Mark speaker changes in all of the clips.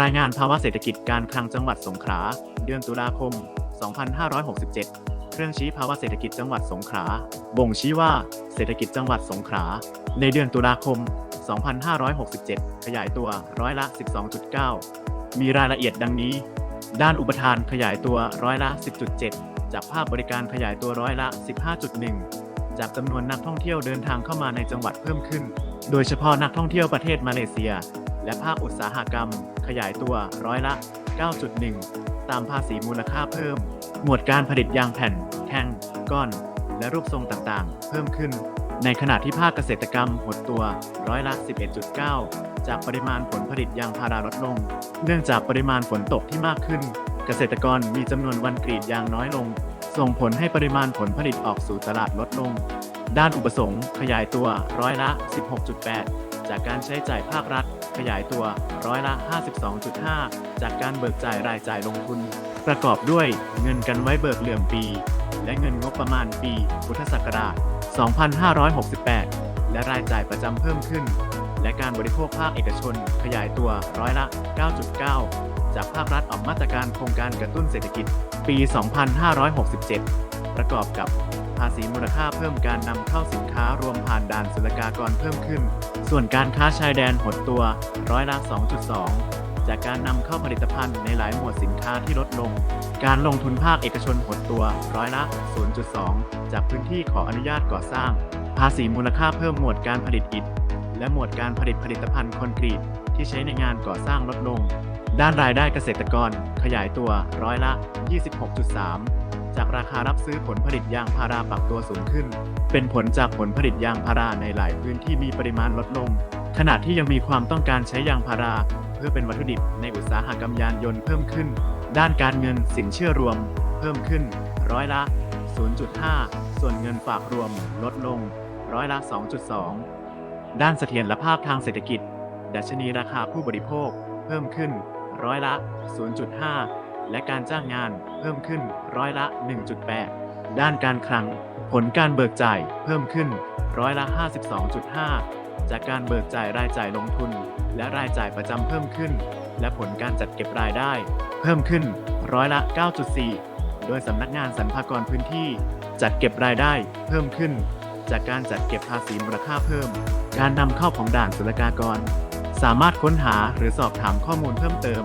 Speaker 1: รายงานภาวะเศรษฐกิจการคลังจังหวัดสงขลา เดือนตุลาคม 2567 เครื่องชี้ภาวะเศรษฐกิจจังหวัดสงขลา บ่งชี้ว่าเศรษฐกิจจังหวัดสงขลา ในเดือนตุลาคม 2567 ขยายตัวร้อยละ 12.9 มีรายละเอียดดังนี้ ด้านอุปทานขยายตัวร้อยละ 10.7 จากภาคบริการขยายตัวร้อยละ 15.1 จากจำนวนนักท่องเที่ยวเดินทางเข้ามาในจังหวัดเพิ่มขึ้น โดยเฉพาะนักท่องเที่ยวประเทศมาเลเซีย และภาคอุตสาหกรรม ขยายตัวร้อยละ 9.1 ตามภาษีมูลค่าเพิ่ม หมวดการผลิตยางแผ่น แท่ง ก้อน และรูปทรงต่างๆ เพิ่มขึ้น ในขณะที่ภาคเกษตรกรรมหดตัวร้อยละ 11.9 จากปริมาณผลผลิตยางพาราลดลง เนื่องจากปริมาณฝนตกที่มากขึ้น เกษตรกรมีจำนวนวันกรีดยางน้อยลง ส่งผลให้ปริมาณผลผลิตออกสู่ตลาดลดลง ด้านอุปสงค์ขยายตัวร้อยละ 16.8 จากการใช้จ่ายภาครัฐ ขยายตัวร้อยละ 52.5 จากการเบิกจ่ายรายจ่ายลงทุน ประกอบด้วยเงินกันไว้เบิกเหลื่อมปี และเงินงบประมาณปี พุทธศักราช 2568 และรายจ่ายประจำเพิ่มขึ้น และการบริโภคภาคเอกชน ขยายตัวร้อยละ 9.9 จากภาครัฐออกมาตรการโครงการกระตุ้นเศรษฐกิจปี 2567 ประกอบกับ ภาษีมูลค่าเพิ่มการนำเข้าสินค้ารวมผ่านด่านศุลกากรเพิ่มขึ้น ส่วนการค้าชายแดนหดตัวร้อยละ 2.2 จากการนำเข้าผลิตภัณฑ์ในหลายหมวดสินค้าที่ลดลง การลงทุนภาคเอกชนหดตัวร้อยละ 0.2 จากพื้นที่ขออนุญาตก่อสร้าง ภาษีมูลค่าเพิ่มหมวดการผลิตอิฐและหมวดการผลิตผลิตภัณฑ์คอนกรีตที่ใช้ในงานก่อสร้างลดลง ด้านรายได้เกษตรกรขยายตัวร้อยละ 26.3 จากราคารับซื้อผลผลิตยางพาราปรับตัวสูงขึ้น เป็นผลจากผลผลิตยางพาราในหลายพื้นที่มีปริมาณลดลง ขณะที่ยังมีความต้องการใช้ยางพารา เพื่อเป็นวัตถุดิบในอุตสาหกรรมยานยนต์เพิ่มขึ้น ด้านการเงินสินเชื่อรวม เพิ่มขึ้น ร้อยละ 0.5 ส่วนเงินฝากรวม ลดลง ร้อยละ 2.2 ด้านเสถียรภาพทางเศรษฐกิจ ดัชนีราคาผู้บริโภค เพิ่มขึ้น ร้อยละ 0.5 และการจ้างงานเพิ่มขึ้นร้อยละ 1.8 ด้านการคลัง ผลการเบิกจ่ายเพิ่มขึ้นร้อยละ 52.5 จากการเบิกจ่ายรายจ่ายลงทุน และรายจ่ายประจำเพิ่มขึ้น และผลการจัดเก็บรายได้ เพิ่มขึ้นร้อยละ 9.4 โดยสำนักงานสรรพากรพื้นที่ จัดเก็บรายได้เพิ่มขึ้น จากการจัดเก็บภาษีมูลค่าเพิ่ม การนำเข้าของด่านศุลกากร สามารถค้นหาหรือสอบถามข้อมูลเพิ่มเติม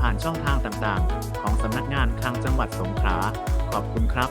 Speaker 1: ผ่านช่องทางต่างๆ ของสำนักงานคลังจังหวัดสงขลา ขอบคุณครับ